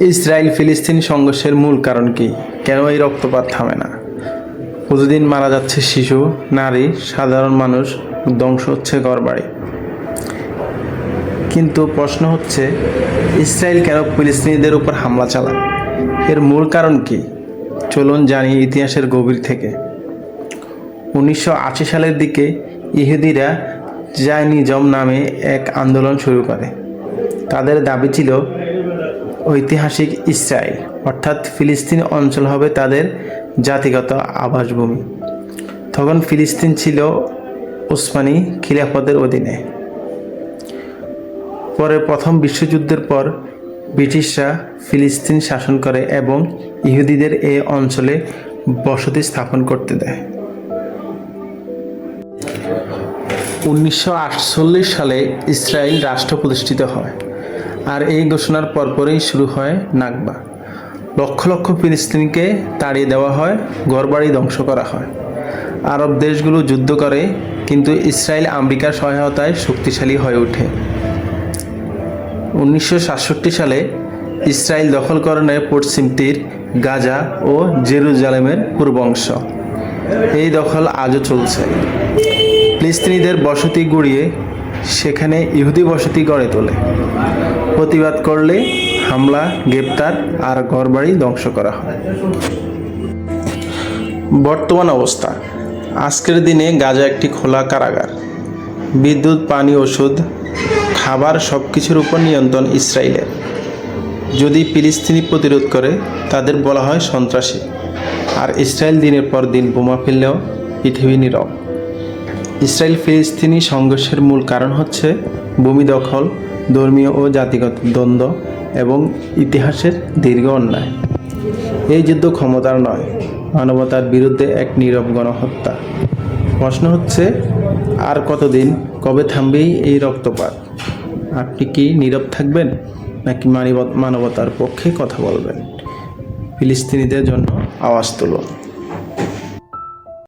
Israel ফিলিস্তিন সংঘর্ষের মূল কারণ কি? কেন এই রক্তপাত থামে না? প্রতিদিন মারা যাচ্ছে শিশু, নারী, সাধারণ মানুষ, ধ্বংস হচ্ছে ঘরবাড়ি। কিন্তু প্রশ্ন হচ্ছে, ইসরায়েল কেন ফিলিস্তিনিদের উপর হামলা চালায়? এর মূল কারণ কি? চলুন জানি ইতিহাসের গভীর থেকে। উনিশশো আশি সালের দিকে ইহুদিরা জায়নিজম নামে এক আন্দোলন শুরু করে। তাদের দাবি ছিল ঐতিহাসিক ইসরায়েল, অর্থাৎ ফিলিস্তিন অঞ্চল হবে তাদের জাতিগত আবাসভূমি। তখন ফিলিস্তিন ছিল ওসমানী খিলাফতের অধীনে। পরে প্রথম বিশ্বযুদ্ধের পর ব্রিটিশরা ফিলিস্তিন শাসন করে এবং ইহুদিদের এই অঞ্চলে বসতি স্থাপন করতে দেয়। উনিশশো আটচল্লিশ সালে ইসরায়েল রাষ্ট্র প্রতিষ্ঠিত হয়। আর এই ঘোষণার পরপরই শুরু হয় নাগবা লক্ষ লক্ষ ফিলিস্তিনিকে তাড়িয়ে দেওয়া হয়, ঘরবাড়ি ধ্বংস করা হয়। আরব দেশগুলো যুদ্ধ করে, কিন্তু ইসরায়েল আমেরিকার সহায়তায় শক্তিশালী হয়ে ওঠে। উনিশশো সাতষট্টি সালে ইসরায়েল দখল করে নেয় পশ্চিম তীর, গাজা ও জেরুজালেমের পূর্ব অংশ। এই দখল আজও চলছে। ফিলিস্তিনিদের বসতি গুড়িয়ে সেখানে ইহুদি বসতি গড়ে তোলে। প্রতিবাদ করলে হামলা, গ্রেপ্তার আর ঘরবাড়ি ধ্বংস করা হয়। বর্তমান অবস্থা। আজকের দিনে গাজা একটি খোলা কারাগার। বিদ্যুৎ, পানি, ওষুধ, খাবার সব কিছুর উপর নিয়ন্ত্রণ ইসরায়েলের। যদি ফিলিস্তিনি প্রতিরোধ করে, তাদের বলা হয় সন্ত্রাসী। আর ইসরায়েল দিনের পর দিন বোমা ফেললেও পৃথিবী নীরব। ইসরায়েল ফিলিস্তিনি সংঘর্ষের মূল কারণ হচ্ছে ভূমি দখল, ধর্মীয় ও জাতিগত দ্বন্দ্ব এবং ইতিহাসের দীর্ঘ অন্যায়। এই যুদ্ধ ক্ষমতার নয়, মানবতার বিরুদ্ধে এক নীরব গণহত্যা। প্রশ্ন হচ্ছে, আর কতদিন, কবে থামবেই এই রক্তপাত? আপনি কি নীরব থাকবেন, নাকি মানবতার পক্ষে কথা বলবেন? ফিলিস্তিনিদের জন্য আওয়াজ তুলুন।